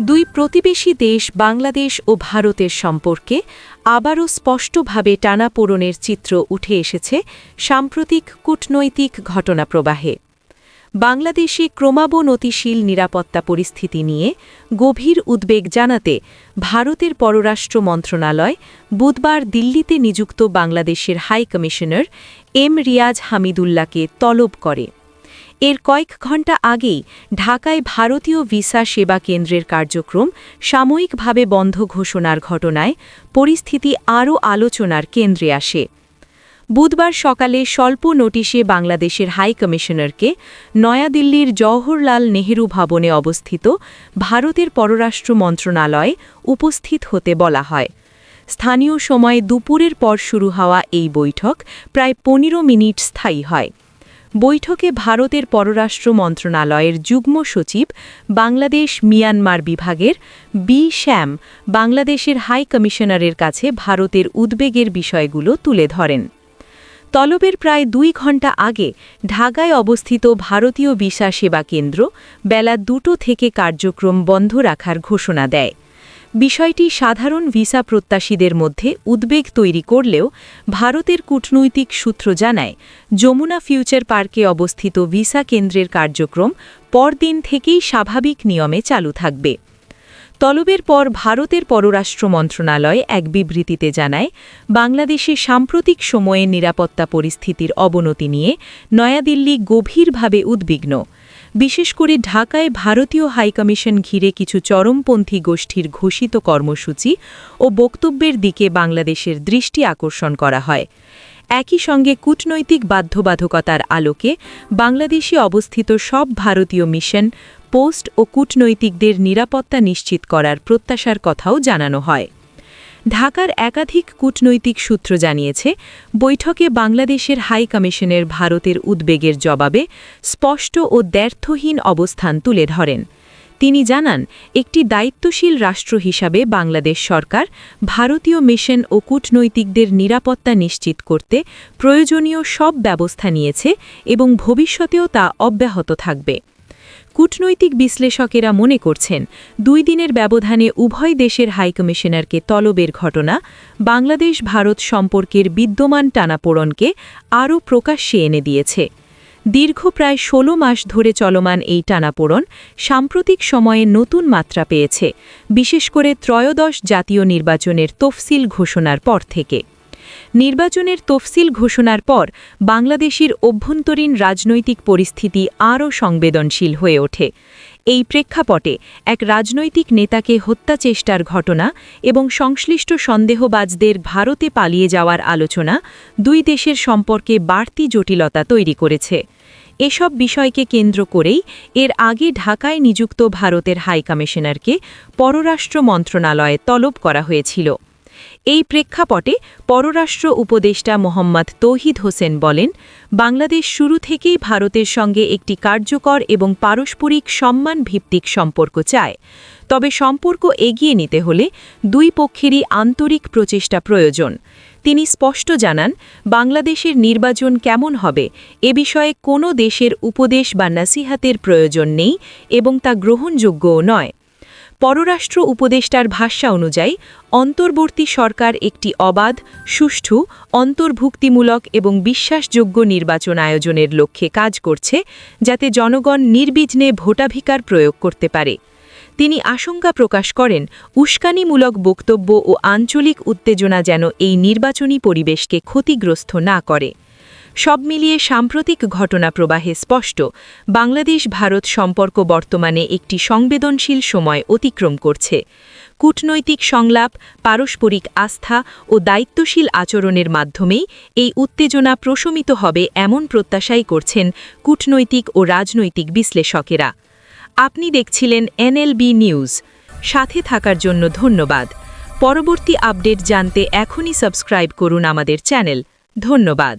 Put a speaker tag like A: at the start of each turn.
A: দুই প্রতিবেশী দেশ বাংলাদেশ ও ভারতের সম্পর্কে আবারও স্পষ্টভাবে টানাপোড়নের চিত্র উঠে এসেছে সাম্প্রতিক কূটনৈতিক ঘটনাপ্রবাহে। বাংলাদেশে ক্রমাবনতিশীল নিরাপত্তা পরিস্থিতি নিয়ে গভীর উদ্বেগ জানাতে ভারতের পররাষ্ট্র মন্ত্রণালয় বুধবার দিল্লিতে নিযুক্ত বাংলাদেশের হাই কমিশনার এম রিয়াজ হামিদুল্লাহকে তলব করে। এর কয়েক ঘণ্টা আগেই ঢাকায় ভারতীয় ভিসা সেবা কেন্দ্রের কার্যক্রম সাময়িকভাবে বন্ধ ঘোষণার ঘটনায় পরিস্থিতি আরও আলোচনার কেন্দ্রে আসে। বুধবার সকালে স্বল্প নোটিশে বাংলাদেশের হাই কমিশনারকে নয়াদিল্লির জওহরলাল নেহেরু ভবনে অবস্থিত ভারতের পররাষ্ট্র মন্ত্রণালয়ে উপস্থিত হতে বলা হয়। স্থানীয় সময়ে দুপুরের পর শুরু হওয়া এই বৈঠক প্রায় পনেরো মিনিট স্থায়ী হয়। বৈঠকে ভারতের পররাষ্ট্র মন্ত্রণালয়ের যুগ্ম সচিব, বাংলাদেশ মিয়ানমার বিভাগের বি শ্যাম, বাংলাদেশের হাই কমিশনারের কাছে ভারতের উদ্বেগের বিষয়গুলো তুলে ধরেন। তলবের প্রায় দুই ঘণ্টা আগে ঢাকায় অবস্থিত ভারতীয় ভিসা সেবা কেন্দ্র বেলা দুটো থেকে কার্যক্রম বন্ধ রাখার ঘোষণা দেয়। বিষয়টি সাধারণ ভিসা প্রত্যাশীদের মধ্যে উদ্বেগ তৈরি করলেও ভারতের কূটনৈতিক সূত্র জানায়, যমুনা ফিউচার পার্কে অবস্থিত ভিসা কেন্দ্রের কার্যক্রম পরদিন থেকেই স্বাভাবিক নিয়মে চালু থাকবে। তলবের পর ভারতের পররাষ্ট্র মন্ত্রণালয় এক বিবৃতিতে জানায়, বাংলাদেশে সাম্প্রতিক সময়ে নিরাপত্তা পরিস্থিতির অবনতি নিয়ে নয়াদিল্লি গভীরভাবে উদ্বিগ্ন। বিশেষ করে ঢাকায় ভারতীয় হাইকমিশন ঘিরে কিছু চরমপন্থী গোষ্ঠীর ঘোষিত কর্মসূচি ও বক্তব্যের দিকে বাংলাদেশের দৃষ্টি আকর্ষণ করা হয়। একই সঙ্গে কূটনৈতিক বাধ্যবাধকতার আলোকে বাংলাদেশে অবস্থিত সব ভারতীয় মিশন, পোস্ট ও কূটনৈতিকদের নিরাপত্তা নিশ্চিত করার প্রত্যাশার কথাও জানানো হয়। ঢাকার একাধিক কূটনৈতিক সূত্র জানিয়েছে, বৈঠকে বাংলাদেশের হাই কমিশনের ভারতের উদ্বেগের জবাবে স্পষ্ট ও দ্ব্যর্থহীন অবস্থান তুলে ধরেন। তিনি জানান, একটি দায়িত্বশীল রাষ্ট্র হিসাবে বাংলাদেশ সরকার ভারতীয় মিশন ও কূটনৈতিকদের নিরাপত্তা নিশ্চিত করতে প্রয়োজনীয় সব ব্যবস্থা নিয়েছে এবং ভবিষ্যতেও তা অব্যাহত থাকবে। কূটনৈতিক বিশ্লেষকেরা মনে করছেন, দুই দিনের ব্যবধানে উভয় দেশের হাইকমিশনারকে তলবের ঘটনা, বাংলাদেশ ভারত সম্পর্কের বিদ্যমান টানাপোড়নকে আরও প্রকাশ্যে এনে দিয়েছে। দীর্ঘ প্রায় ১৬ মাস ধরে চলমান এই টানাপোড়ন সাম্প্রতিক সময়ে নতুন মাত্রা পেয়েছে, বিশেষ করে ত্রয়োদশ জাতীয় নির্বাচনের তফসিল ঘোষণার পর থেকে। নির্বাচনের তফসিল ঘোষণার পর বাংলাদেশের অভ্যন্তরীণ রাজনৈতিক পরিস্থিতি আরও সংবেদনশীল হয়ে ওঠে। এই প্রেক্ষাপটে এক রাজনৈতিক নেতাকে হত্যা চেষ্টার ঘটনা এবং সংশ্লিষ্ট সন্দেহবাজদের ভারতে পালিয়ে যাওয়ার আলোচনা দুই দেশের সম্পর্কে বাড়তি জটিলতা তৈরি করেছে। এসব বিষয়কে কেন্দ্র করেই এর আগে ঢাকায় নিযুক্ত ভারতের হাইকমিশনারকে পররাষ্ট্র মন্ত্রণালয়ে তলব করা হয়েছিল। এই প্রেক্ষাপটে পররাষ্ট্র উপদেষ্টা মোহাম্মদ তৌহিদ হোসেন বলেন, বাংলাদেশ শুরু থেকেই ভারতের সঙ্গে একটি কার্যকর এবং পারস্পরিক সম্মান ভিত্তিক সম্পর্ক চায়। তবে সম্পর্ক এগিয়ে নিতে হলে দুই পক্ষেরই আন্তরিক প্রচেষ্টা প্রয়োজন। তিনি স্পষ্ট জানান, বাংলাদেশের নির্বাচন কেমন হবে এ বিষয়ে কোনো দেশের উপদেশ বা নাসিহাতের প্রয়োজন নেই এবং তা গ্রহণযোগ্যও নয়। পররাষ্ট্র উপদেষ্টার ভাষ্যা অনুযায়ী, অন্তর্বর্তী সরকার একটি অবাধ, সুষ্ঠু, অন্তর্ভুক্তিমূলক এবং বিশ্বাসযোগ্য নির্বাচন আয়োজনের লক্ষ্যে কাজ করছে, যাতে জনগণ নির্বিঘ্নে ভোটাধিকার প্রয়োগ করতে পারে। তিনি আশঙ্কা প্রকাশ করেন, উস্কানিমূলক বক্তব্য ও আঞ্চলিক উত্তেজনা যেন এই নির্বাচনী পরিবেশকে ক্ষতিগ্রস্ত না করে। সব মিলিয়ে সাম্প্রতিক ঘটনা প্রবাহে স্পষ্ট, বাংলাদেশ ভারত সম্পর্ক বর্তমানে একটি সংবেদনশীল সময় অতিক্রম করছে। কূটনৈতিক সংলাপ, পারস্পরিক আস্থা ও দায়িত্বশীল আচরণের মাধ্যমেই এই উত্তেজনা প্রশমিত হবে এমন প্রত্যাশাই করছেন কূটনৈতিক ও রাজনৈতিক বিশ্লেষকেরা। আপনি দেখছিলেন এনএলবি নিউজ। সাথে থাকার জন্য ধন্যবাদ। পরবর্তী আপডেট জানতে এখনই সাবস্ক্রাইব করুন আমাদের চ্যানেল। ধন্যবাদ।